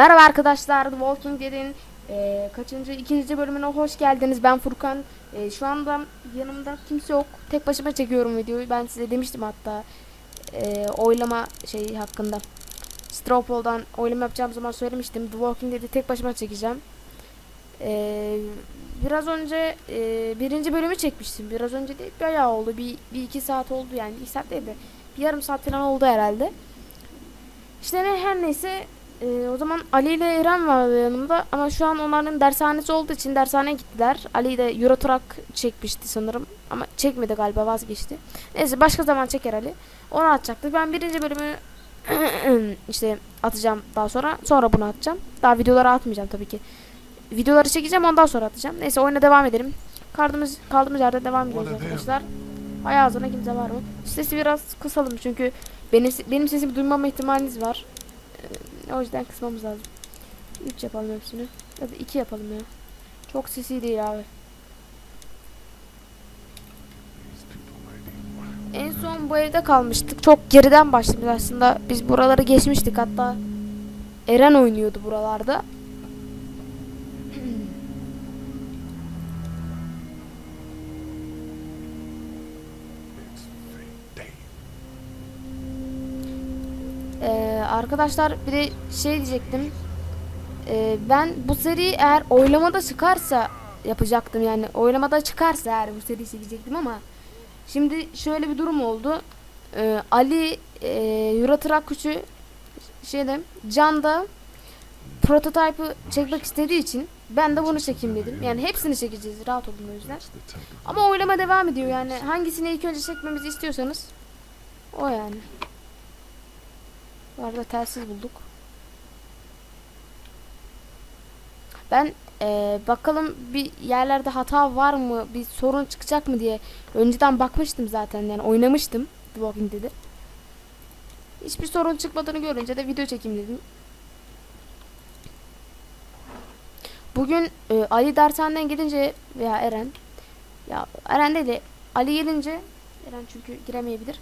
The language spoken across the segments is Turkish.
Merhaba arkadaşlar, The Walking Dead'in e, kaçıncı, ikinci bölümüne hoş geldiniz. Ben Furkan. E, şu anda yanımda kimse yok. Tek başıma çekiyorum videoyu. Ben size demiştim hatta e, oylama şeyi hakkında. Straw Poll'dan oylama yapacağım zaman söylemiştim. The Walking Dead'i tek başıma çekeceğim. E, biraz önce e, birinci bölümü çekmiştim. Biraz önce değil, bayağı oldu. Bir, bir iki saat oldu yani. İki saat değil de bir yarım saat falan oldu herhalde. İşte ne her neyse ee, o zaman Ali ile Eren vardı yanımda ama şu an onların dershanesi olduğu için dershaneye gittiler. Ali de Eurotrack çekmişti sanırım ama çekmedi galiba vazgeçti. Neyse başka zaman çeker Ali. Onu atacaktık. Ben birinci bölümü işte atacağım daha sonra. Sonra bunu atacağım. Daha videoları atmayacağım tabii ki. Videoları çekeceğim ondan sonra atacağım. Neyse oyuna devam edelim. Kaldığımız, kaldığımız yerde devam ediyoruz arkadaşlar. Hay ağzına kimse var mı? Sesi biraz kısalım çünkü benim, benim sesimi duymama ihtimaliniz var. O yüzden kısmamız lazım. 3 yapalım hepsini. Ya da 2 yapalım ya. Çok sesi değil abi. En son bu evde kalmıştık. Çok geriden başladık aslında. Biz buraları geçmiştik hatta. Eren oynuyordu buralarda. Ee, arkadaşlar bir de şey diyecektim. Ee, ben bu seri eğer oylamada çıkarsa yapacaktım yani oylamada çıkarsa eğer bu seri çekecektim ama şimdi şöyle bir durum oldu. Ee, Ali e, Euro kuşu şeyde Can'da prototype'ı çekmek istediği için ben de bunu çekeyim dedim. Yani hepsini çekeceğiz rahat olun o yüzden. Ama oylama devam ediyor yani hangisini ilk önce çekmemizi istiyorsanız o yani. Bu arada telsiz bulduk. Ben eee, bakalım bir yerlerde hata var mı, bir sorun çıkacak mı diye önceden bakmıştım zaten yani oynamıştım The Walking Dead'i. Hiçbir sorun çıkmadığını görünce de video çekeyim dedim. Bugün e, Ali dershaneden gidince veya Eren ya Eren değil de Ali gelince Eren çünkü giremeyebilir.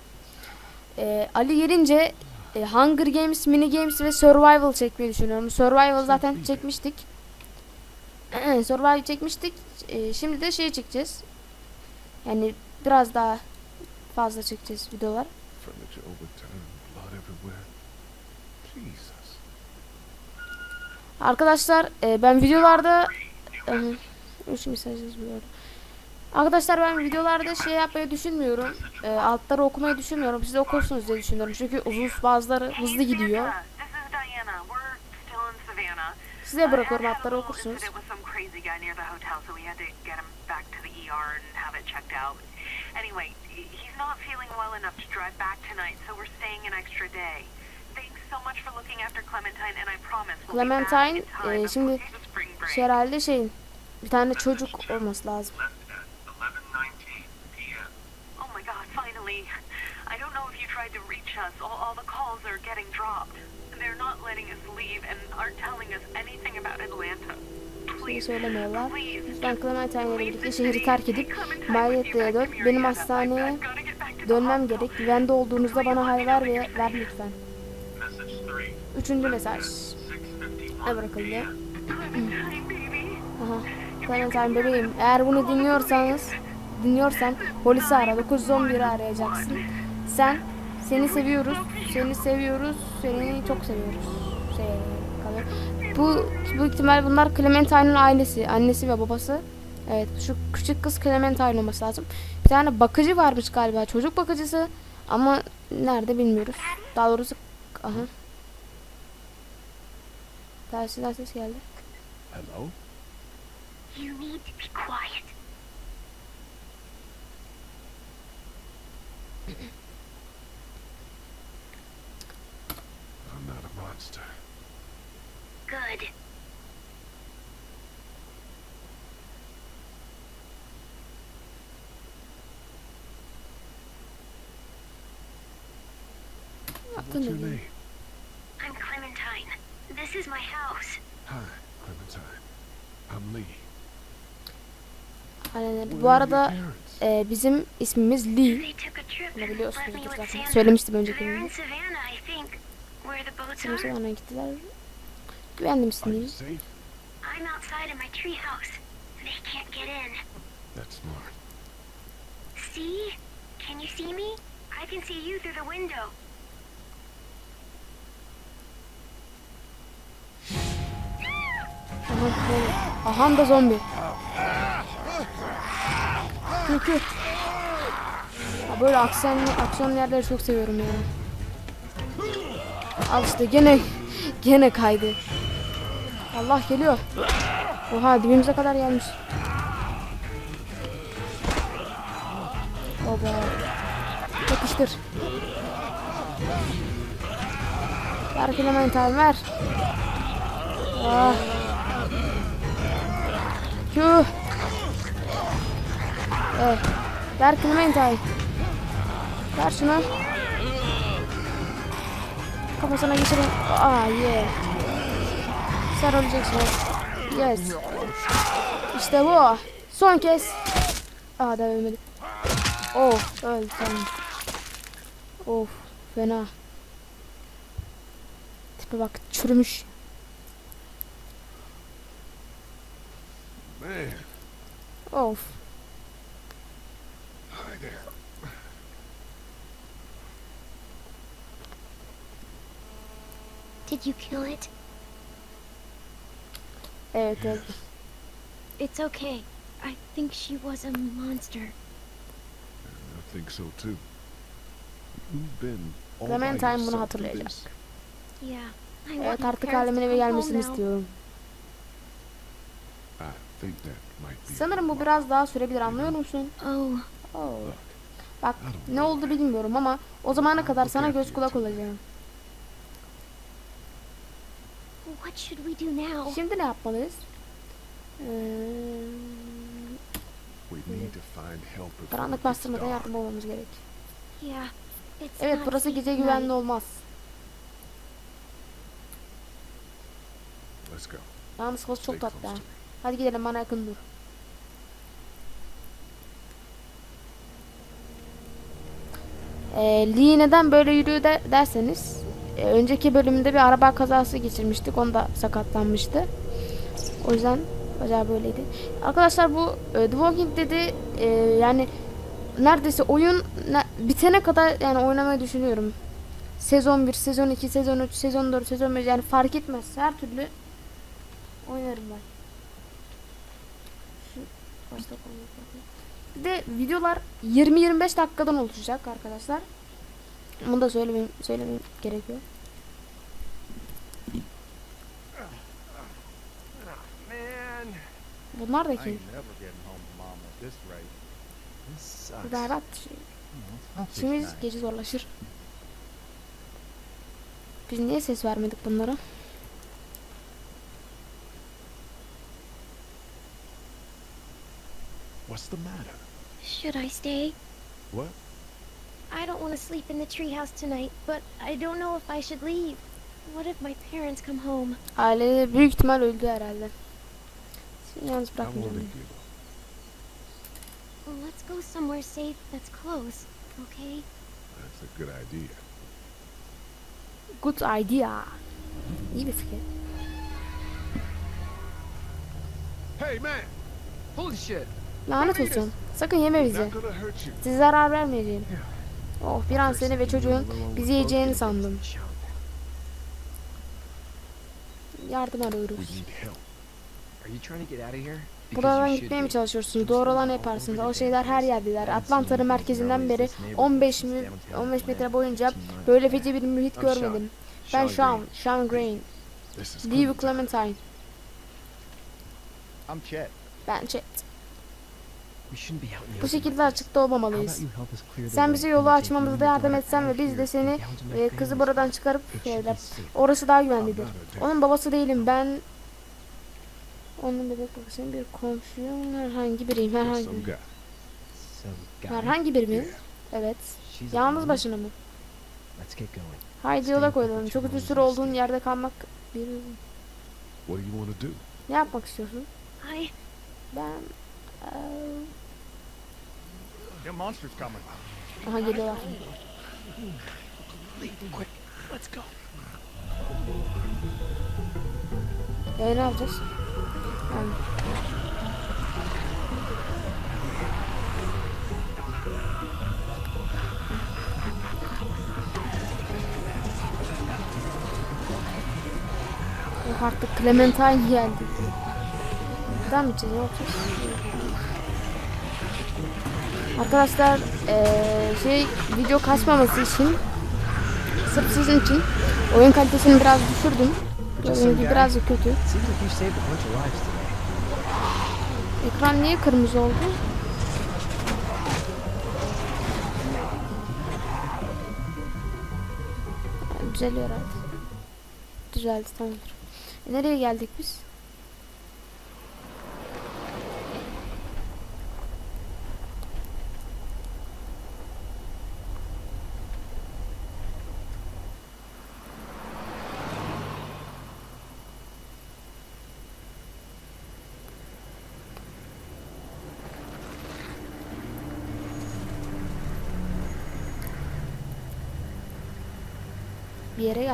E, Ali gelince e, Hunger Games, Mini Games ve Survival çekmeyi düşünüyorum. Survival zaten çekmiştik. Survival çekmiştik. E, şimdi de şey çekeceğiz. Yani biraz daha fazla çekeceğiz videolar. Arkadaşlar e, ben videolarda e, üç mesajınız bu arada. Arkadaşlar ben videolarda şey yapmayı düşünmüyorum. E, altları okumayı düşünmüyorum. Siz okursunuz diye düşünüyorum. Çünkü uzun bazıları hızlı gidiyor. Size bırakıyorum altları okursunuz. Clementine, e, şimdi. Şey herhalde şeyin bir tane çocuk olması lazım. Left at 11:19 p.m. Oh my god, finally. I don't know if you tried to reach us. All, all the calls are getting dropped. They're not letting us leave and aren't telling us anything about Atlanta. Please, söylemiyorlar. Ben Clementine ile Leave birlikte the şehri city. terk edip you dön. Benim hastaneye dönmem hospital. gerek. Güvende olduğunuzda bana haber ver ve ver lütfen. Message 3. Üçüncü mesaj. 6:51 Ne bırakıldı? Clementine, baby. Aha. Clementine bebeğim. Eğer bunu dinliyorsanız dinliyorsan polisi ara. 911'i arayacaksın. Sen seni seviyoruz. Seni seviyoruz. Seni çok seviyoruz. Şey kalıyor. Bu bu ihtimal bunlar Clementine'ın ailesi, annesi ve babası. Evet, şu küçük kız Clementine olması lazım. Bir tane bakıcı varmış galiba, çocuk bakıcısı. Ama nerede bilmiyoruz. Daha doğrusu aha. Telsizden ses geldi. Hello? You need to be quiet. I'm not a monster. Good. Adın What's your name? I'm Clementine. This is my house. Hi, Clementine. I'm Lee. Where Bu arada e, bizim ismimiz Lee. Bunu with zaten. Söylemiştim önceki bölümde. Şimdi ona gittiler. Lee? safe? I'm outside in my treehouse. They can't get in. That's smart. See? Can you see me? I can see you through the window. Aha, böyle. Aha da zombi. Ya böyle aksiyon, aksiyon yerleri çok seviyorum ya. Al işte gene gene kaydı. Allah geliyor. Oha dibimize kadar gelmiş. Baba. Yapıştır. Ver kilometre ver. Ah. Tüh. Evet. Ver Clementine. Ver şunu. Kafasına geçireyim. Aa yeah. Sen öleceksin. Yes. İşte bu. Son kez. Aa da ölmedi. Of öldü tamam. Of fena. Tipe bak çürümüş. Man, Of. hi there. Did you kill it? Evet öldü. It's okay. I think she was a monster. I think so too. You've been all Clementine bunu hatırlayacak. this? Yeah. I want Evet my artık parents alemin to eve come home gelmesini now. istiyorum. I think that might be. Sanırım bu biraz daha sürebilir anlıyor musun? Oh, Oo. Bak ne oldu bilmiyorum ama o zamana kadar sana göz kulak olacağım. what should we do now? Şimdi ne yapmalıyız? Ee, We need to find help before it karanlık dark. yardım olmamız gerek. Yeah. Evet burası gece güvenli olmaz. Let's go. Yalnız kız çok tatlı Hadi gidelim bana yakın dur. Ee, Lee neden böyle yürüyor de, derseniz e, önceki bölümde bir araba kazası geçirmiştik. Onda sakatlanmıştı. O yüzden bacağı böyleydi. Arkadaşlar bu e, The Walking Dead'i e, yani neredeyse oyun ne- bitene kadar yani oynamayı düşünüyorum. Sezon 1, sezon 2, sezon 3, sezon 4, sezon 5 yani fark etmez. Her türlü oynarım ben. Bir de videolar 20-25 dakikadan oluşacak arkadaşlar. Bunu da söylemem, söylemem gerekiyor. Bunlar da kim? Berbat şey. Fix İşimiz gece zorlaşır. Biz niye ses vermedik bunlara? What's the matter? Should I stay? What? I don't want to sleep in the treehouse tonight, but I don't know if I should leave. What if my parents come home? Aile büyük ihtimal öldü herhalde. Seni yalnız I won't leave bırakmayacağım. you. Well, let's go somewhere safe that's close, okay? That's a good idea. Good idea. İyi bir fikir. Hey man, Holy shit. Lanet olsun. Sakın yeme bizi. Size zarar vermeyeceğim. Oh bir an seni ve çocuğun bizi yiyeceğini sandım. Yardım arıyoruz. Buradan gitmeye mi çalışıyorsunuz? Doğru olanı yaparsınız. O şeyler her yerdeler. Atlanta'nın merkezinden beri 15 mi 15 metre boyunca böyle feci bir mühit görmedim. Ben Sean, Sean Green. Lee Clementine. Ben Chet. We shouldn't be out in the Bu şekilde açıkta olmamalıyız. Sen bize yolu açmamızda you yardım etsen ve biz de seni ve kızı buradan çıkarıp be safe. Orası daha güvenlidir. Onun babası değilim ben. Onun bebek babasının bir komşuyum. Herhangi biriyim. Herhangi. Herhangi biri mi? Evet. Yalnız başına mı? Haydi yola koyulalım. Çok uzun süre olduğun yerde kalmak bir... Ne yapmak istiyorsun? Ben... eee, The monster's coming. Aha geliyorlar. Quick, let's go. E ne yapacağız? Yani. Yok artık Clementine geldi. Devam mı içeceğiz? Ne yapacağız? Arkadaşlar eee, şey video kaçmaması için sırf sizin için oyun kalitesini biraz düşürdüm. Gibi birazcık kötü. Ekran niye kırmızı oldu? Düzeliyor herhalde. Düzeldi tamamdır. E, nereye geldik biz?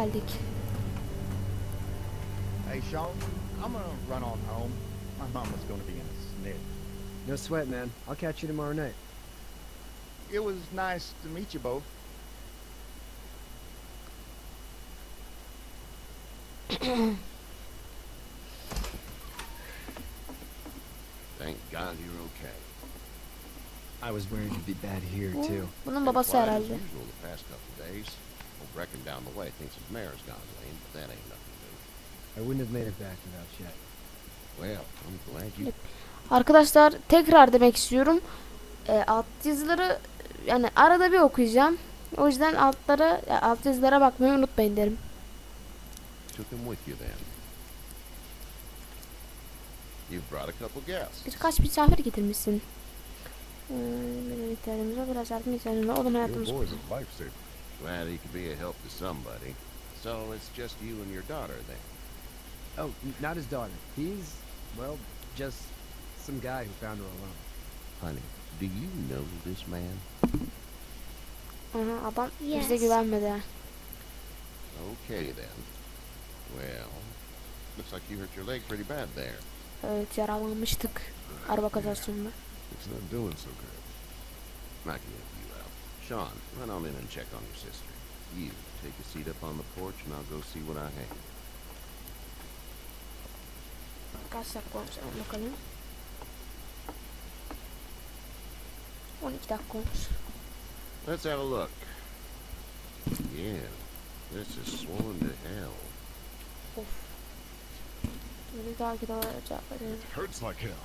Geldik. Hey, Sean, I'm gonna run on home. My mama's gonna be in a snit. No sweat, man. I'll catch you tomorrow night. It was nice to meet you both. Thank God you're okay. I was worried you'd be bad here, too. bunun babası as herhalde. usual the past couple days. Old Brecken down the way thinks his mare's gone lame, but that ain't nothing new. I wouldn't have made it back without Chet. Well, I'm glad you Arkadaşlar tekrar demek istiyorum. E, alt yazıları yani arada bir okuyacağım. O yüzden altlara alt yazılara bakmayı unutmayın derim. took him with you then. You've brought a couple guests. Birkaç misafir getirmişsin. Ee, benim ihtiyacımız var. Biraz yardım ihtiyacım var. Oğlum hayatımız. Glad he could be a help to somebody. So it's just you and your daughter then. Oh, not his daughter. He's, well, just some guy who found her alone. Honey, do you know this man? Aha, adam bize Yes. güvenmedi. Okay then. Well, looks like you hurt your leg pretty bad there. Evet yaralanmıştık. Araba kazasında. It's not doing so good. You out. Sean, run on in and check on your sister. You, take a seat up on the porch and I'll go see what I have. Kaç dakika olmuş hemen bakalım. 12 dakika olmuş. Let's have a look. Yeah, this is swollen to hell. Of. Beni takip cevap verelim. Hurts like hell.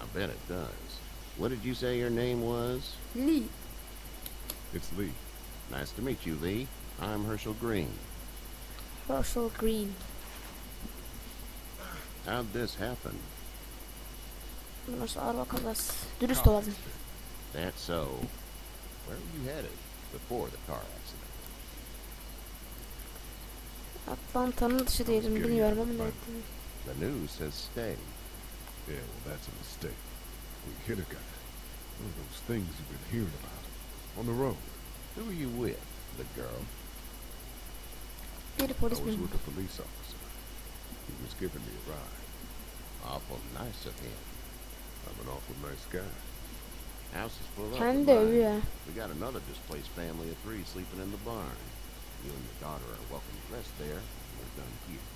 I bet it does. What did you say your name was? Lee. It's Lee. Nice to meet you, Lee. I'm Herschel Green. Russell Green. How'd this happen? Bu nasıl araba kazası? Dürüst olalım. That's so. Where were you headed before the car accident? Atlanta'nın dışı değilim bilmiyorum ama ne ettiğini. The news says stay. Yeah, well, that's a mistake. We hit a guy. One of those things you've been hearing about. On the road. Who are you with? The girl? Biri I was memuru. with a police officer. He was giving me a ride. Awful nice of him. I'm an awful nice guy. House is full up. Kendi of de mine. övüyor. We got another displaced family of three sleeping in the barn. You and your daughter are welcome to rest there. We're done here.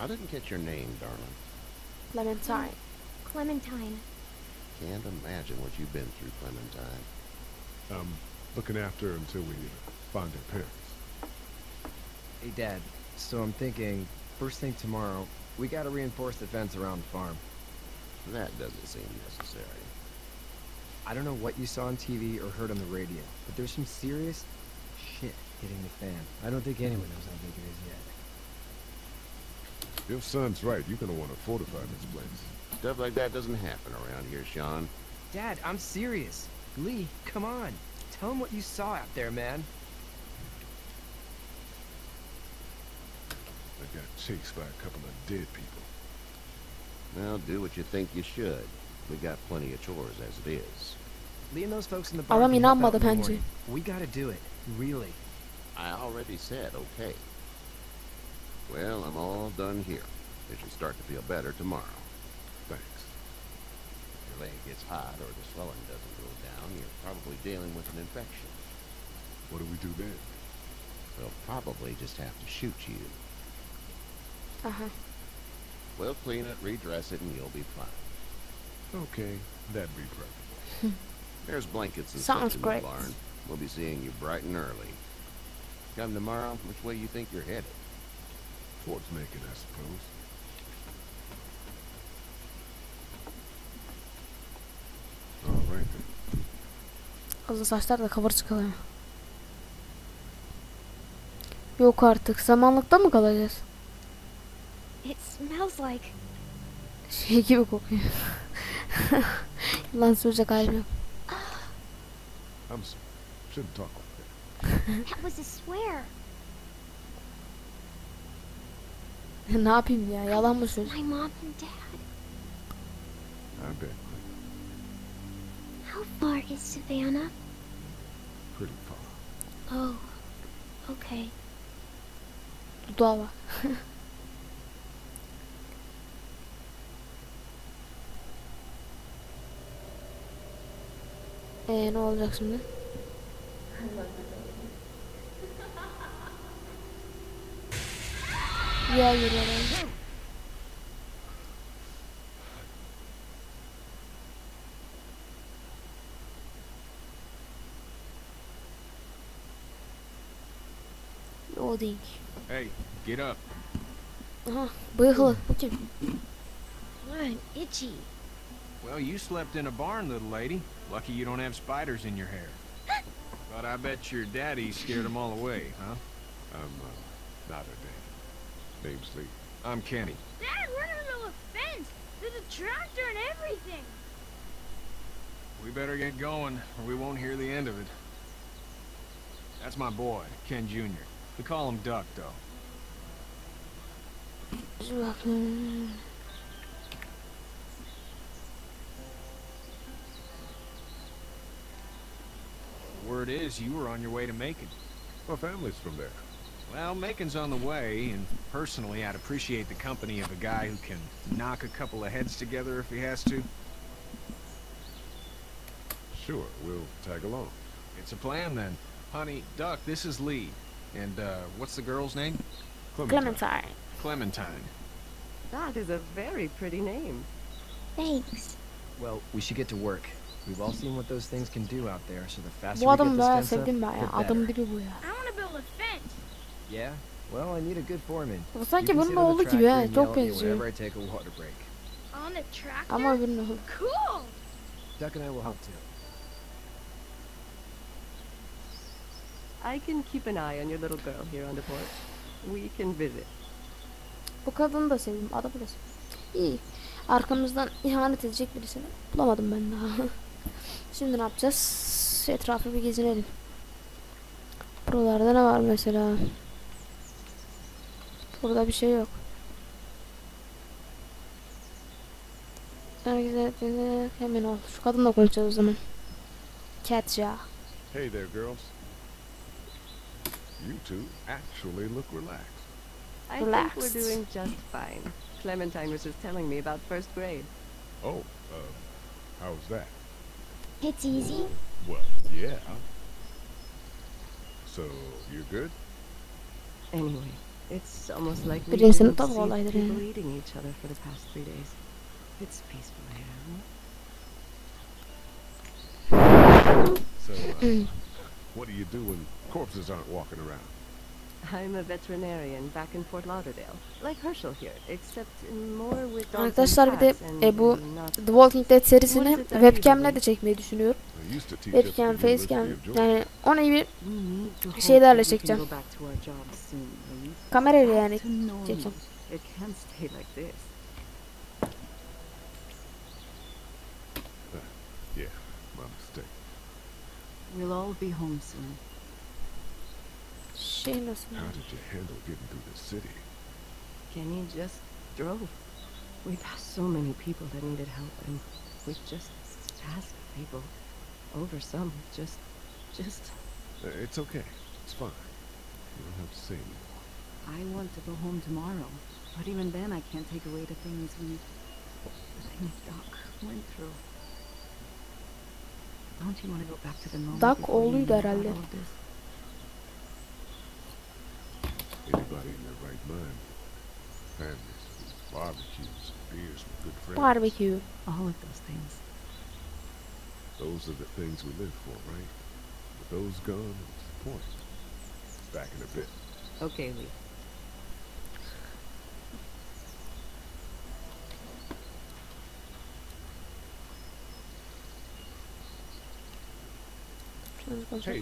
I didn't catch your name, darling. Clementine. Clementine. Can't imagine what you've been through, Clementine. I'm looking after her until we uh, find her parents. Hey, Dad. So I'm thinking, first thing tomorrow, we gotta reinforce the fence around the farm. That doesn't seem necessary. I don't know what you saw on TV or heard on the radio, but there's some serious shit hitting the fan. I don't think anyone knows how big it is yet. Your son's right. You're gonna want to fortify this place. Stuff like that doesn't happen around here, Sean. Dad, I'm serious. Lee, come on. Tell him what you saw out there, man. I got chased by a couple of dead people. Well, do what you think you should. We got plenty of chores as it is. Lee and those folks in the barn Adam can help out inanmadı in the We gotta do it. Really. I already said okay. Well, I'm all done here. You should start to feel better tomorrow. Thanks. If your leg gets hot or the swelling doesn't go down, you're probably dealing with an infection. What do we do then? They'll probably just have to shoot you. Uh-huh. We'll clean it, redress it, and you'll be fine. Okay, that'd be preferable. There's blankets and Sounds stuff in great. the barn. We'll be seeing you bright and early. Come tomorrow, which way you think you're headed? Towards Macon, I suppose. Kızın saçlar da kıvır çıkıyor. Yok artık. Samanlıkta mı kalacağız? It smells like. Şey gibi kokuyor. Yılan sürecek halim yok. I'm sorry. Shouldn't talk like that. That was a swear. ne yapayım ya? Yalan mı söyleyeceğim? My mom and dad. I bet. How far is Savannah? Pretty far. Oh, okay. Dudağı var. Eee ne olacak şimdi? Ya yürüyorlar. Loading. Hey, get up. Aha bıyıklı. Bu kim? I'm itchy. Well, you slept in a barn, little lady. Lucky you don't have spiders in your hair. but I bet your daddy scared them all away, huh? I'm uh, not her dad. Name's Lee. I'm Kenny. Dad, we're in the middle of a fence. There's a tractor and everything. We better get going, or we won't hear the end of it. That's my boy, Ken Jr. We call him Duck, though. Word is you were on your way to Macon. My family's from there. Well, Macon's on the way, and personally, I'd appreciate the company of a guy who can knock a couple of heads together if he has to. Sure, we'll tag along. It's a plan, then. Honey, Duck, this is Lee. And, uh, what's the girl's name? Clementine. Clementine. That is a very pretty name. Thanks. Well, we should get to work. We've all seen what those things can do out there, so the faster Bu we get adamı this bayağı fence up, the better. Adam gibi bu ya. I want to build a fence. Yeah? Well, I need a good foreman. Bu You sanki can bunun sit on the oğlu gibi tractor and Çok yell at me benziyor. Whenever I take a water break. On the tractor? Ama öbürünün oğlu. Cool. Duck and I will help too. I can keep an eye on your little girl here on the porch. We can visit. Bu kadını da sevdim. Adamı da sevdim. İyi. Arkamızdan ihanet edecek birisini bulamadım ben daha. Şimdi ne yapacağız? Etrafı bir gezinelim. Buralarda ne var mesela? Burada bir şey yok. Herkese hemen ol. Şu kadınla konuşacağız o zaman. Katja. Hey there, girls. You two actually look relaxed. I think we're doing just fine. Clementine was just telling me about first grade. Oh, uh, how's that? It's easy. Well, yeah. So, you're good? Anyway, it's almost like we Birinci didn't sınıfta bu see olaydır people yani. eating each other for the past three days. It's peaceful here. huh? So, uh, what do you do when corpses aren't walking around? I'm a veterinarian back in Fort Lauderdale, like Herschel here, except more with Arkadaşlar bir de e, bu The Walking Dead serisini webcam'le de çekmeyi düşünüyorum. Webcam, facecam yani to hope şeylerle çekeceğim. Kamerayla yani çekeceğim. We'll all be home soon. Shameless nasıl? How did you handle getting through the city? Kenny just drove. We passed so many people that needed help, and we just passed people. Over some, just, just. Uh, it's okay. It's fine. You don't have to say anymore. I want to go home tomorrow. But even then, I can't take away the things we, the things Doc went through. Don't you want to go back to the moment Doc before you oğluydu knew about herhalde. all of this? Anybody in their right mind. Families, barbecues, beers with good friends. Barbecue. All of those things. Those are the things we live for, right? With those gone, what's the point? Back in a bit. Okay, Lee. There.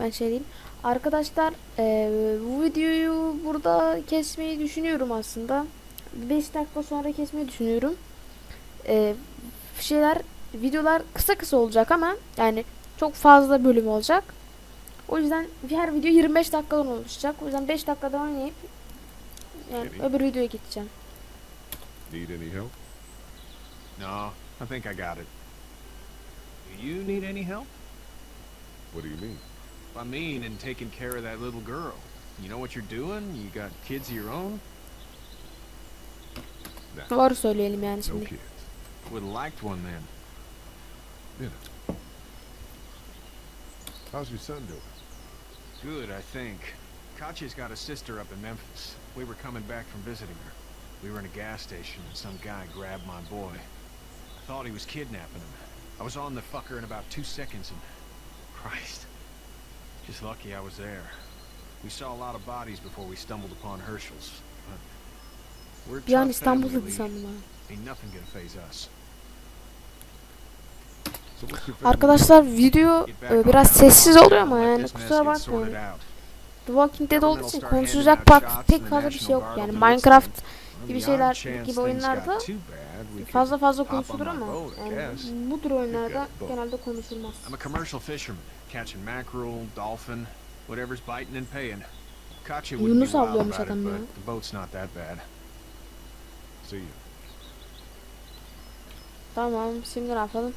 Ben şey diyeyim. Arkadaşlar eee, bu videoyu burada kesmeyi düşünüyorum aslında. 5 dakika sonra kesmeyi düşünüyorum. Eee, şeyler videolar kısa kısa olacak ama yani çok fazla bölüm olacak. O yüzden her video 25 dakikadan oluşacak. O yüzden 5 dakikada oynayıp yani Kenny? öbür videoya geçeceğim. Need any help? No, I think I got it. Do you need any help? What do you mean? I mean, in taking care of that little girl. You know what you're doing? You got kids of your own? Doğru söyleyelim yani No şimdi. kids. Would have liked one then. You know. How's your son doing? Good, I think. Katya's got a sister up in Memphis. We were coming back from visiting her. We were in a gas station and some guy grabbed my boy. I thought he was kidnapping him. I was on the fucker in about two seconds and... Christ. Just lucky I was there. We saw a lot of bodies before we stumbled upon Herschel's. But we're Bir an tough İstanbul family, dedi Lee. sandım ha. Ain't nothing gonna phase us. Arkadaşlar video e, biraz sessiz oluyor ama yani kusura bakmayın. The Walking Dead olduğu için konuşulacak pek, fazla bir şey yok yani Minecraft gibi şeyler gibi oyunlarda fazla fazla konuşulur ama yani bu tür oyunlarda genelde konuşulmaz. I'm a commercial fisherman, catching mackerel, dolphin, whatever's biting and paying. Katya wouldn't be wild about it, but the boat's not that bad. See you. Tamam şimdi ne yapalım?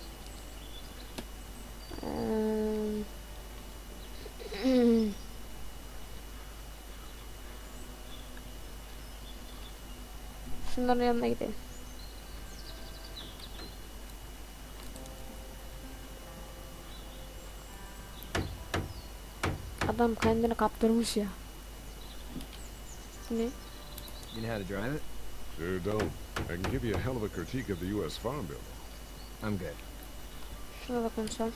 Eee, Şunların yanına gidelim. Adam kendini kaptırmış ya. Ne? You know how to drive it? Sure don't. I can give you a hell of a critique of the U.S. Farm Bill. I'm good. Şuna da konuşalım.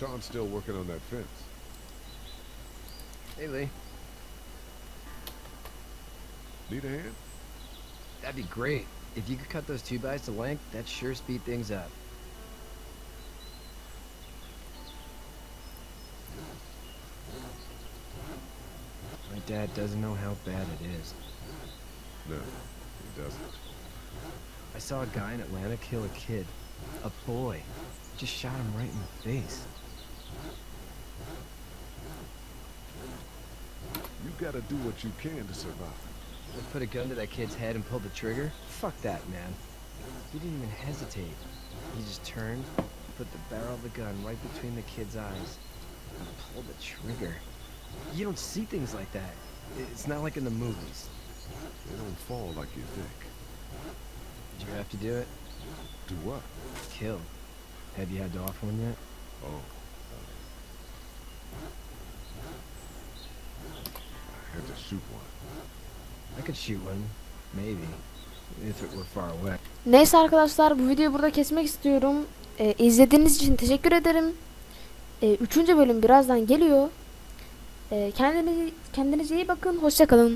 Sean's still working on that fence. Hey, Lee. Need a hand? That'd be great. If you could cut those two bys to length, that'd sure speed things up. Dad doesn't know how bad it is. No, he doesn't. I saw a guy in Atlanta kill a kid. A boy. Just shot him right in the face. You gotta do what you can to survive. I put a gun to that kid's head and pulled the trigger? Fuck that, man. He didn't even hesitate. He just turned, put the barrel of the gun right between the kid's eyes, and pulled the trigger. You don't see things like that. It's not like in the movies. They don't fall like you think. Did you have to do it? Do what? Kill. Have you had to offer one yet? Oh. I had to shoot one. I could shoot one. Maybe. If it were far away. Neyse arkadaşlar bu videoyu burada kesmek istiyorum. Ee, izlediğiniz için teşekkür ederim. Ee, üçüncü bölüm birazdan geliyor. Ee, kendinize, kendinize iyi bakın. Hoşçakalın.